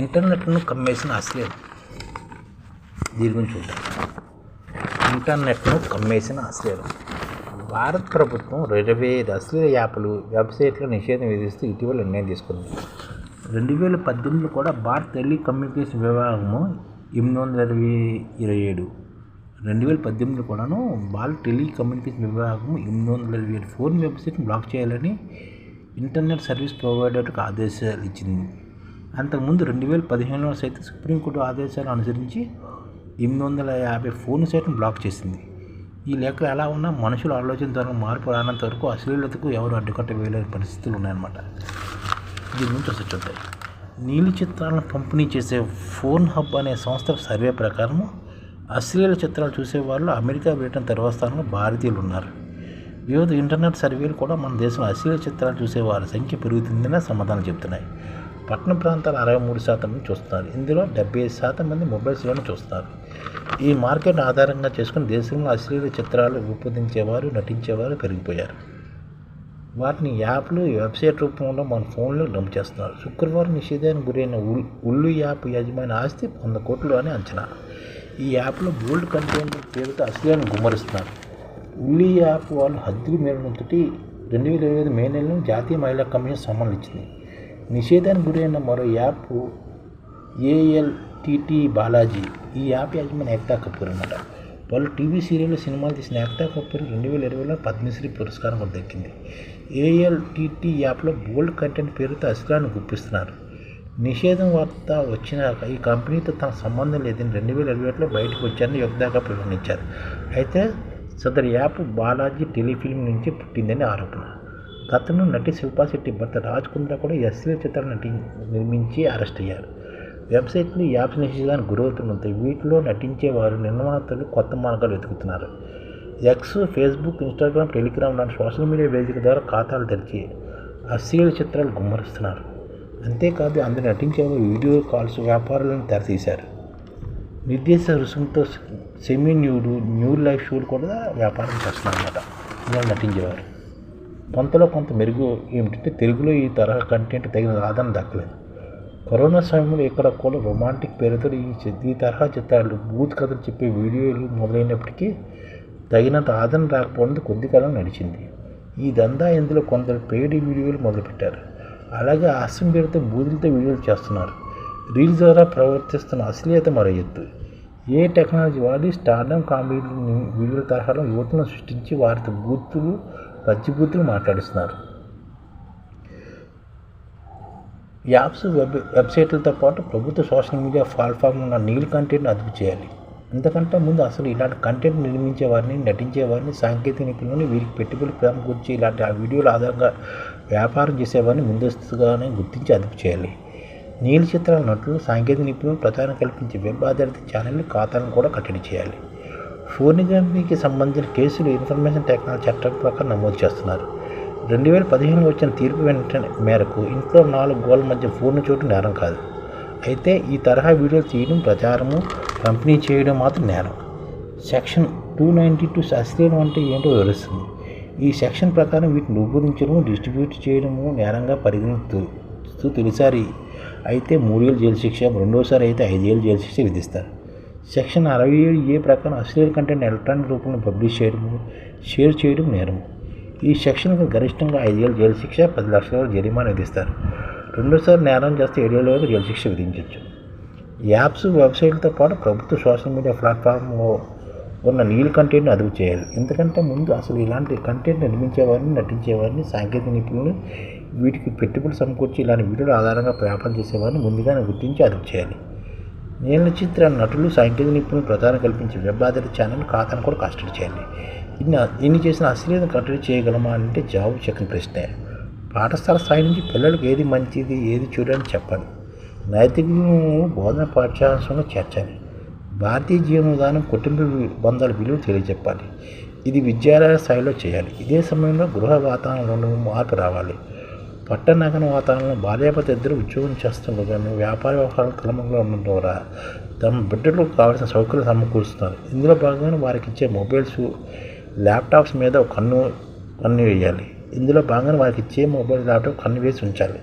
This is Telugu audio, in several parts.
ఇంటర్నెట్ను కమ్మేసిన అశ్లీలం దీని గురించి చూద్దాం. ఇంటర్నెట్ను కమ్మేసిన అశ్లీలం భారత ప్రభుత్వం ఇరవై ఐదు అశ్లీల యాప్లు వెబ్సైట్లో నిషేధం విధిస్తూ ఇటీవల నిర్ణయం తీసుకుంది. రెండు వేల పద్దెనిమిదిలో కూడా భారత్ టెలికమ్యూనికేషన్ విభాగము ఎనిమిది వందల ఇరవై ఇరవై ఏడు రెండు వేల పద్దెనిమిదిలో కూడాను భారత్ టెలికమ్యూనికేషన్ విభాగం ఎనిమిది వందల ఇరవై ఏడు ఫోన్ వెబ్సైట్ని బ్లాక్ చేయాలని ఇంటర్నెట్ సర్వీస్ ప్రొవైడర్కి ఆదేశాలు ఇచ్చింది. అంతకుముందు రెండు వేల పదిహేనులో సైతం సుప్రీంకోర్టు ఆదేశాలు అనుసరించి ఎనిమిది వందల యాభై ఫోన్ సైతం బ్లాక్ చేసింది. ఈ లేఖలు ఎలా ఉన్నా మనుషుల ఆలోచన ద్వారా మార్పు రానంత వరకు అశ్లీలతకు ఎవరు అడ్డుకట్ట వేయలేని పరిస్థితులు ఉన్నాయన్నమాట. దీని గురించి వస్తే చూద్దాం. నీలి చిత్రాలను పంపిణీ చేసే ఫోన్ హబ్ అనే సంస్థ సర్వే ప్రకారం అశ్లీల చిత్రాలు చూసే వాళ్ళు అమెరికా బ్రిటన్ తర్వాత స్థానంలో భారతీయులు ఉన్నారు వివిధ ఇంటర్నెట్ సర్వేలు కూడా మన దేశంలో అశ్లీల చిత్రాలు చూసే వారి సంఖ్య పెరుగుతుందని సమాధానం చెబుతున్నాయి. పట్టణ ప్రాంతాలు అరవై మూడు శాతం మంది చూస్తున్నారు ఇందులో డెబ్బై ఐదు శాతం మంది మొబైల్స్లోనే చూస్తున్నారు ఈ మార్కెట్ ఆధారంగా చేసుకుని దేశంలో అశ్లీల చిత్రాలు రూపొందించేవారు నటించేవారు పెరిగిపోయారు. వాటిని యాప్లు వెబ్సైట్ రూపంలో మన ఫోన్లో డంప్ చేస్తున్నారు. శుక్రవారం నిషేధానికి గురైన ఉల్లు యాప్ యజమాని ఆస్తి వంద కోట్లు అని అంచనా. ఈ యాప్లో బోల్డ్ కంటెంట్ పేరుతో అశ్లీలను గుమ్మరిస్తున్నారు. ఉల్లి యాప్ వాళ్ళు హద్దుకు మేరనంతటి రెండు వేల ఇరవై ఐదు మే నెలను జాతీయ మహిళా కమిషన్ సమ్మన్లు ఇచ్చింది. నిషేధానికి గురైన మరో యాప్ ఏఎల్టీటీ బాలాజీ. ఈ యాప్ యాజమాన్య ఏక్తా కపూర్ అన్నమాట. వాళ్ళు టీవీ సీరియల్ సినిమాలు తీసిన ఏక్తా కపూర్ రెండు వేల ఇరవైలో పద్మశ్రీ పురస్కారం కూడా దక్కింది. ఏఎల్టీటీ యాప్లో బోల్డ్ కంటెంట్ పేరుతో అశ్లీలను గుప్పిస్తున్నారు. నిషేధం వార్త వచ్చినాక ఈ కంపెనీతో తన సంబంధం లేదని రెండు వేల ఇరవై ఒకటిలో బయటకు వచ్చారని యువదాకా ప్రకటించారు. అయితే సదరు యాప్ బాలాజీ టెలిఫిల్మ్ నుంచి పుట్టిందని ఆరోపణ. గతంలో నటి శిల్పా శెట్టి భర్త రాజ్ కుంద్రా కూడా ఎస్సీల చిత్రాలు నటి నిర్మించి అరెస్ట్ అయ్యారు. వెబ్సైట్లు యాప్స్ నిషేధానికి గురవుతుంటాయి వీటిలో నటించే వారు నిర్మాతలు కొత్త మార్గాలు వెతుకుతున్నారు. ఎక్స్ ఫేస్బుక్ ఇన్స్టాగ్రామ్ టెలిగ్రామ్ లాంటి సోషల్ మీడియా వేదిక ద్వారా ఖాతాలు తెరిచి అశ్లీల చిత్రాలు గుమ్మరిస్తున్నారు. అంతేకాదు అందరు నటించే వీడియో కాల్స్ వ్యాపారాలను తెరతీశారు. నిర్దేశ రుసుముతో సెమీ న్యూడు న్యూ లైఫ్ షోలు కూడా వ్యాపారం చేస్తున్నారు అన్నమాట ఇలా నటించేవారు. కొంతలో కొంత మెరుగు ఏమిటంటే తెలుగులో ఈ తరహా కంటెంట్ తగిన ఆదరణ దక్కలేదు. కరోనా సమయంలో ఇక్కడ కూడా రొమాంటిక్ పేరుతో ఈ ఈ తరహా చిత్రాలు బూత్ కథలు చెప్పే వీడియోలు మొదలైనప్పటికీ తగినంత ఆదరణ రాకపోవడంతో కొద్ది కాలం నడిచింది. ఈ దందా ఇందులో కొందరు పెయిడ్ వీడియోలు మొదలుపెట్టారు. అలాగే హాస్యం పేరుతో బూతులతో వీడియోలు చేస్తున్నారు. రీల్స్ ద్వారా ప్రవర్తిస్తున్న అశ్లీలత మరో ఎత్తు. ఏ టెక్నాలజీ వాడి స్టార్డమ్ కామెడీ వీడియోల తరహాలో యువతను సృష్టించి వారితో బూతులు పచ్చిబూతులు మాట్లాడిస్తున్నారు. యాప్స్ వెబ్ వెబ్సైట్లతో పాటు ప్రభుత్వ సోషల్ మీడియా ప్లాట్ఫామ్ ఉన్న నీల్ కంటెంట్ని అదుపు చేయాలి. అంతకంటే ముందు అసలు ఇలాంటి కంటెంట్ నిర్మించే వారిని నటించే వారిని సాంకేతిక నిపుణులని వీరికి పెట్టుబడి సమకూర్చి ఇలాంటి ఆ వీడియోల ఆధారంగా వ్యాపారం చేసేవారిని ముందస్తుగానే గుర్తించి అదుపు చేయాలి. నీలి చిత్రాల నటులు సాంకేతిక నిపుణులు ప్రచారం కల్పించే వెబ్ ఆధారిత ఛానల్ ఖాతాలను కూడా కట్టడి చేయాలి. ఫోర్నిగ్రఫీకి సంబంధించిన కేసులు ఇన్ఫర్మేషన్ టెక్నాలజీ చట్టం ప్రకారం నమోదు చేస్తున్నారు. రెండు వేల పదిహేనులో వచ్చిన తీర్పు వెంటనే మేరకు ఇంట్లో నాలుగు గోల మధ్య ఫోన్ చోటు నేరం కాదు. అయితే ఈ తరహా వీడియోలు తీయడం ప్రచారము పంపిణీ చేయడం మాత్రం నేరం. సెక్షన్ టూ నైంటీ టూ అశ్లీలం అంటే ఏంటో వివరిస్తుంది. ఈ సెక్షన్ ప్రకారం వీటిని రూపొందించడము డిస్ట్రిబ్యూట్ చేయడము నేరంగా పరిగణిస్తూ తొలిసారి అయితే మూడేళ్ళు జైలు శిక్ష రెండోసారి అయితే ఐదేళ్ళు జైలు శిక్ష విధిస్తారు. సెక్షన్ అరవై ఏడు ఏ ప్రకారం అశ్లీల కంటెంట్ ఎలక్ట్రానిక్ రూపంలో పబ్లిష్ చేయడము షేర్ చేయడం నేరం ఈ సెక్షన్కు గరిష్టంగా ఐదేళ్ళు జైలు శిక్ష పది లక్షల వరకు జరిమానా విధిస్తారు. రెండోసారి నేరం చేస్తే ఏడేళ్ళ వరకు జైలు శిక్ష విధించవచ్చు యాప్స్ వెబ్సైట్లతో పాటు ప్రభుత్వ సోషల్ మీడియా ప్లాట్ఫామ్లో ఉన్న నీల్ కంటెంట్ని అదుపు చేయాలి. ఎందుకంటే ముందు అసలు ఇలాంటి కంటెంట్ నిర్మించేవారిని నటించేవారిని సాంకేతిక నిపుణులు వీటికి పెట్టుబడి సమకూర్చి ఇలాంటి వీడియోల ఆధారంగా వ్యాపారం చేసేవారిని ముందుగానే గుర్తించి అదుపు చేయాలి. నేను చిత్ర నటులు సాంకేతిక నిపుణులు ప్రధానం కల్పించే వెబ్ ఆధారిత ఛానల్ ఖాతాను కూడా కస్టడీ చేయాలి ఇన్ని ఇన్ని చేసిన అశ్లీలత కట్టడి చేయగలమా అంటే జాబు చెప్పిన ప్రశ్నే. పాఠశాల స్థాయి నుంచి పిల్లలకు ఏది మంచిది ఏది చూడని చెప్పాలి నైతిక బోధన పాఠ్యాంశంలో చేర్చాలి. భారతీయ జీవన విధానం కుటుంబ బంధాల విలువ తెలియజెప్పాలి. ఇది విద్యాలయ స్థాయిలో చేయాలి. ఇదే సమయంలో గృహ వాతావరణంలో మార్పు రావాలి. పట్టణ నగర వాతావరణంలో భార్యాభర్త ఇద్దరు ఉద్యోగం చేస్తుండగానే వ్యాపార వ్యవహారాలు క్రమంలో ఉండడం ద్వారా తమ బిడ్డలకు కావాల్సిన సౌకర్యాలు సమకూరుస్తున్నారు. ఇందులో భాగంగా వారికి ఇచ్చే మొబైల్స్ ల్యాప్టాప్స్ మీద కన్ను కన్ను వేయాలి. ఇందులో భాగంగా వారికి ఇచ్చే మొబైల్ ల్యాప్టాప్ కన్ను వేసి ఉంచాలి.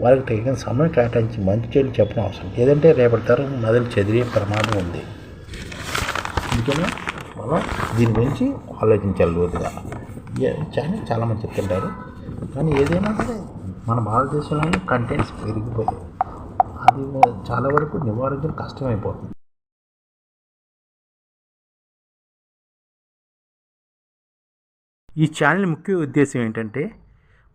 వారికి తగిన సమయం కేటాయించి మంచి చెడు చెప్పడం అవసరం. లేదంటే రేపటి తరం నదులు చెదిరే ప్రమాదం ఉంది. అందుకనే మనం దీని గురించి ఆలోచించాలి లోతుగా. చాలా చాలామంది చెప్తుంటారు. కానీ ఏదైనా సరే మన భారతదేశంలో కంటెంట్స్ పెరిగిపోయాయి అది చాలా వరకు నివారించడం కష్టమైపోతుంది. ఈ ఛానల్ ముఖ్య ఉద్దేశం ఏంటంటే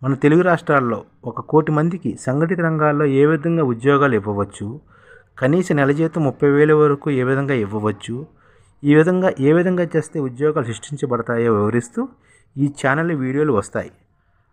మన తెలుగు రాష్ట్రాల్లో ఒక కోటి మందికి సంఘటిత రంగాల్లో ఏ విధంగా ఉద్యోగాలు ఇవ్వవచ్చు కనీస నెల జీతం ముప్పై వేల వరకు ఏ విధంగా ఇవ్వవచ్చు ఈ విధంగా ఏ విధంగా చేస్తే ఉద్యోగాలు సృష్టించబడతాయో వివరిస్తూ ఈ ఛానల్ వీడియోలు వస్తాయి.